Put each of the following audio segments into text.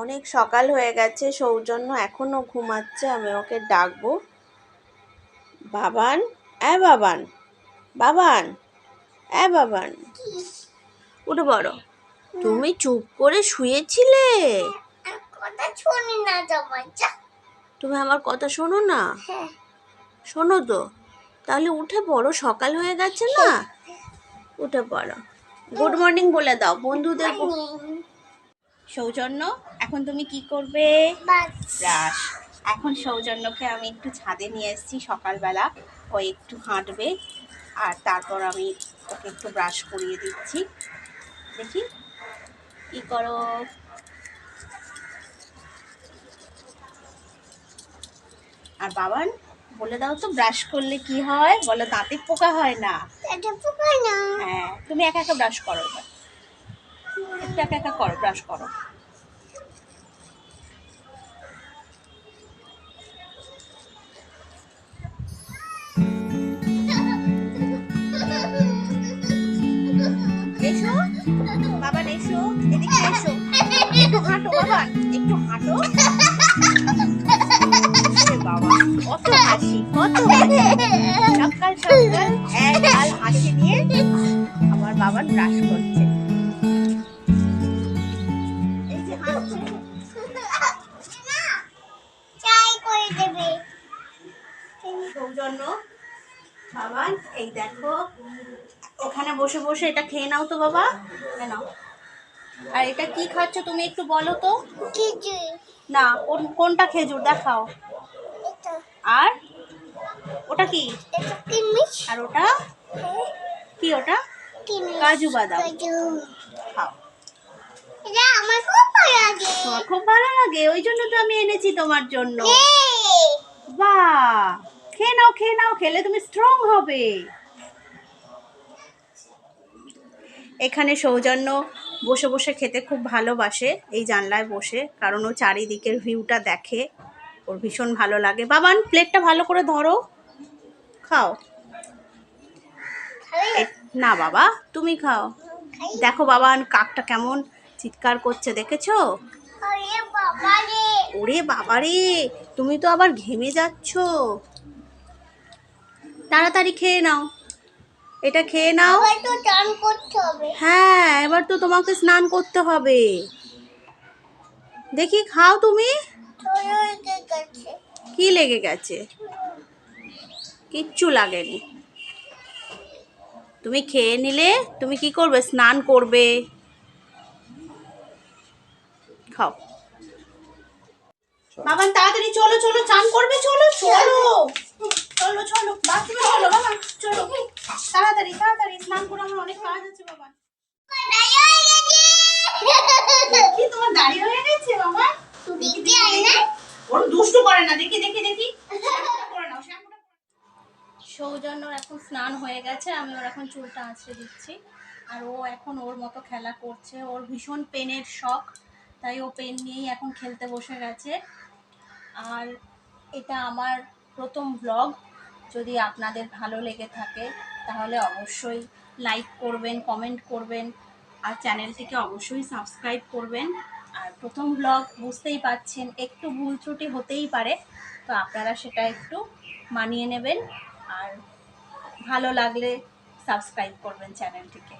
অনেক সকাল হয়ে গেছে সৌজন্য এখনও ঘুমাচ্ছে আমি ওকে ডাকবো। বাবান এ বাবান বাবান এ বাবান। উঠে পড়ো। তুমি চুপ করে শুয়েছিলে? কথা শুনি না তুমি আমার কথা শোনো না? হ্যাঁ। শোনো তো। তাহলে উঠে পড়ো সকাল হয়ে গেছে না? উঠে পড়ো। গুড মর্নিং বলে দাও বন্ধুদের সৌজন্য এখন তুমি কি করবে? ব্রাশ। এখন সৌজন্যকে আমি একটু ছাদে নিয়ে এসেছি সকালবেলা ও একটু হাঁটবে আর তারপর আমি ওকে একটু ব্রাশ করিয়ে দিচ্ছি। দেখি কি করো? আর বাবান বলে দাও তো ব্রাশ করলে কি হয়? বলো দাঁতে পোকা হয় না? পোকা না। হ্যাঁ তুমি একা একা ব্রাশ করো একটু একা একা করো ব্রাশ করো। একটু বাবা কত আমার বাবা ব্রাশ করছে। সৌজন্য বাবা এই দেখো। ওখানে বসে বসে এটা খেয়ে নাও তো বাবা। নাও। আর এটা কি খাচ্ছ তুমি একটু বলো তো? না কোন কোনটা খেজুর? দেখাও। আর? ওটা কি? আর ওটা? কি ওটা? কাজু বাদাম। খাও। আমার খুব ভালো লাগে। খুব ভালো লাগে? ওই জন্য তো আমি এনেছি তোমার জন্য। এই, বাহ! খেয়ে নাও খেয়ে নাও খেলে তুমি স্ট্রং হবে। এখানে সৌজন্য বসে বসে খেতে খুব ভালোবাসে এই জানলায় বসে কারণ ও চারিদিকের ভিউটা দেখে ওর ভীষণ ভালো লাগে। বাবান প্লেটটা ভালো করে ধরো খাও। না বাবা তুমি খাও। দেখো বাবান কাকটা কেমন চিৎকার করছে দেখেছ? আরে বাবা রে ওরে বাবারে তুমি তো আবার ঘেমে যাচ্ছ। তাড়াতাড়ি খেয়ে নাও। এটা খেয়ে নাও। হ্যাঁ এবার তো তোমাকে স্নান করতে হবে। দেখি খাও তুমি? কি লেগে গেছে? কিচ্ছু লাগেনি। তুমি খেয়ে নিলে তুমি কি করবে? স্নান করবে। খাও। বাবা তাড়াতাড়ি চলো চলো চান করবে চলো চলো। চলো চলো বাথরুমে চলো বাবা চলো। তাড়াতাড়ি তাড়াতাড়ি স্নান করে আমার অনেক কাজ আছে বাবা। কি তোমার দাড়ি হয়ে গেছে বাবা। দেখতে আয় না ওর দুষ্টু করে না দেখি দেখি দেখি। করে নাও। সৌজন্য এখন স্নান হয়ে গেছে আমি ওর এখন চুলটা আঁচড়ে দিচ্ছি। আর ও এখন ওর মতো খেলা করছে ওর ভীষণ পেনের শখ তাই ও পেন নিয়েই এখন খেলতে বসে গেছে। আর এটা আমার প্রথম ব্লগ যদি আপনাদের ভালো লেগে থাকে, তাহলে অবশ্যই লাইক করবেন কমেন্ট করবেন, আর চ্যানেলটিকে অবশ্যই সাবস্ক্রাইব করবেন। আর প্রথম ব্লগ বুঝতেই পাচ্ছেন, একটু ভুল ত্রুটি হতেই পারে, তো আপনারা সেটা একটু মানিয়ে নেবেন। আর ভালো লাগলে সাবস্ক্রাইব করবেন চ্যানেলটিকে।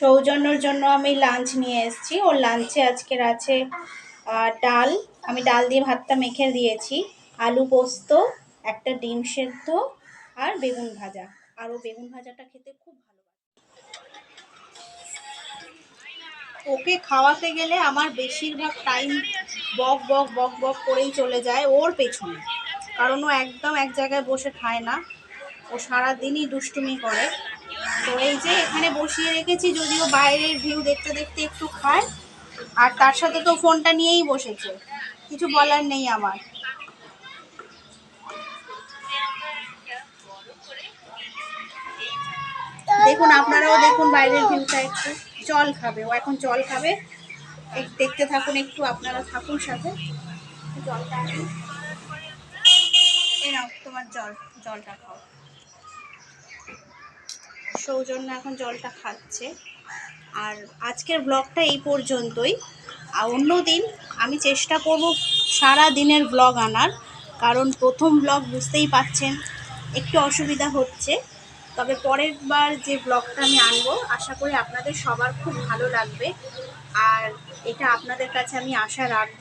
সৌজন্যর জন্য আমি লাঞ্চ নিয়ে এসেছি। ওর লাঞ্চে আজকের আছে ডাল। আমি ডাল দিয়ে ভাতটা মেখে দিয়েছি। আলু পোস্ত, একটা ডিম সেদ্ধ আর বেগুন ভাজা। আর ও বেগুন ভাজাটা খেতে খুব ভালো ওকে খাওয়াতে গেলে আমার বেশিরভাগ টাইম বক বক বক বক করেই চলে যায় ওর পেছনে। কারণ ও একদম এক জায়গায় বসে খায় না। ও সারাদিনই দুষ্টুমি করে। তো এই যে এখানে বসিয়ে রেখেছি, যদিও বাইরের ভিউ দেখতে দেখতে একটু খায়। আর তার সাথে তো ফোনটা নিয়েই বসেছে। কিছু বলার নেই আমার। দেখুন, আপনারাও দেখুন বাইরের ভিউটা একটু। জল খাবে, ও এখন জল খাবে। দেখতে থাকুন একটু, আপনারা থাকুন সাথে। জলটা নাও, তোমার জল, জলটা খাও। সৌজন্য এখন জলটা খাচ্ছে। আর আজকের ব্লগটা এই পর্যন্তই। আর অন্য দিন আমি চেষ্টা করব সারা দিনের ব্লগ আনার, কারণ প্রথম ব্লগ বুঝতেই পাচ্ছেন, একটু অসুবিধা হচ্ছে। তবে পরের বার যে ব্লগটা আমি আনব, আশা করি আপনাদের সবার খুব ভালো লাগবে। আর এটা আপনাদের কাছে আমি আশা রাখব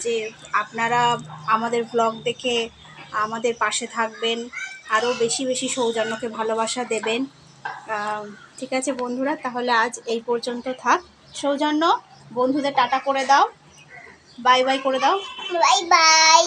যে আপনারা আমাদের ব্লগ দেখে আমাদের পাশে থাকবেন, আরও বেশি বেশি সৌজন্যকে ভালোবাসা দেবেন। ঠিক আছে বন্ধুরা, তাহলে আজ এই পর্যন্ত থাক। সৌজন্য, বন্ধুদের টাটা করে দাও। বাই বাই করে দাও। Bye bye.